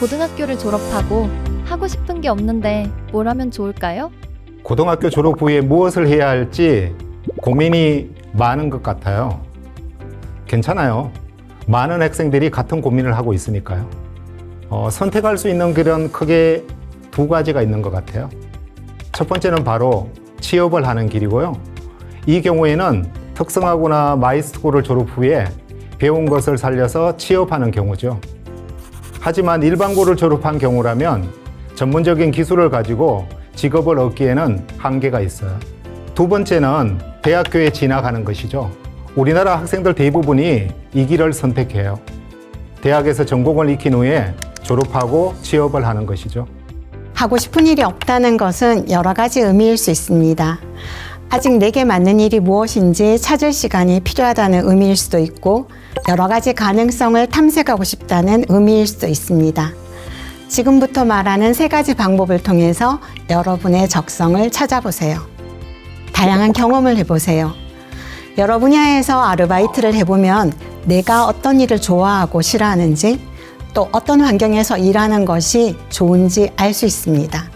고등학교를 졸업하고 하고 싶은 게 없는데 뭘 하면 좋을까요? 고등학교 졸업 후에 무엇을 해야 할지 고민이 많은 것 같아요. 괜찮아요. 많은 학생들이 같은 고민을 하고 있으니까요. 어, 선택할 수 있는 길은 크게 두 가지가 있는 것 같아요. 첫 번째는 바로 취업을 하는 길이고요. 이 경우에는 특성화고나 마이스쿨을 졸업 후에 배운 것을 살려서 취업하는 경우죠. 하지만 일반고를 졸업한 경우라면 전문적인 기술을 가지고 직업을 얻기에는 한계가 있어요. 두 번째는 대학교에 진학하는 것이죠. 우리나라 학생들 대부분이 이 길을 선택해요. 대학에서 전공을 익힌 후에 졸업하고 취업을 하는 것이죠. 하고 싶은 일이 없다는 것은 여러 가지 의미일 수 있습니다. 아직 내게 맞는 일이 무엇인지 찾을 시간이 필요하다는 의미일 수도 있고, 여러 가지 가능성을 탐색하고 싶다는 의미일 수도 있습니다. 지금부터 말하는 세 가지 방법을 통해서 여러분의 적성을 찾아보세요. 다양한 경험을 해보세요. 여러 분야에서 아르바이트를 해보면 내가 어떤 일을 좋아하고 싫어하는지 또 어떤 환경에서 일하는 것이 좋은지 알 수 있습니다.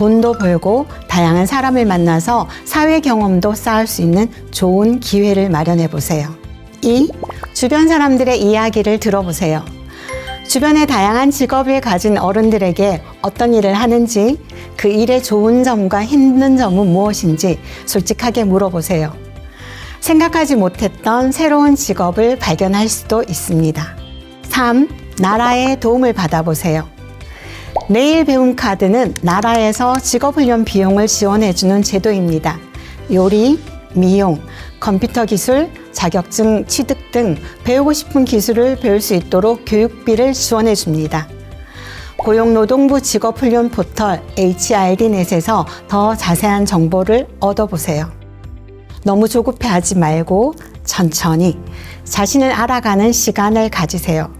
돈도 벌고 다양한 사람을 만나서 사회 경험도 쌓을 수 있는 좋은 기회를 마련해 보세요. 2. 주변 사람들의 이야기를 들어보세요. 주변에 다양한 직업을 가진 어른들에게 어떤 일을 하는지, 그 일의 좋은 점과 힘든 점은 무엇인지 솔직하게 물어보세요. 생각하지 못했던 새로운 직업을 발견할 수도 있습니다. 3. 나라의 도움을 받아보세요. 내일 배움 카드는 나라에서 직업훈련 비용을 지원해주는 제도입니다. 요리, 미용, 컴퓨터 기술, 자격증 취득 등 배우고 싶은 기술을 배울 수 있도록 교육비를 지원해 줍니다. 고용노동부 직업훈련 포털 HRD넷에서 더 자세한 정보를 얻어보세요. 너무 조급해 하지 말고 천천히 자신을 알아가는 시간을 가지세요.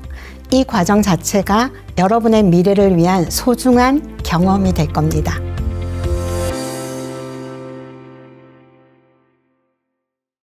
이 과정 자체가 여러분의 미래를 위한 소중한 경험이 될 겁니다.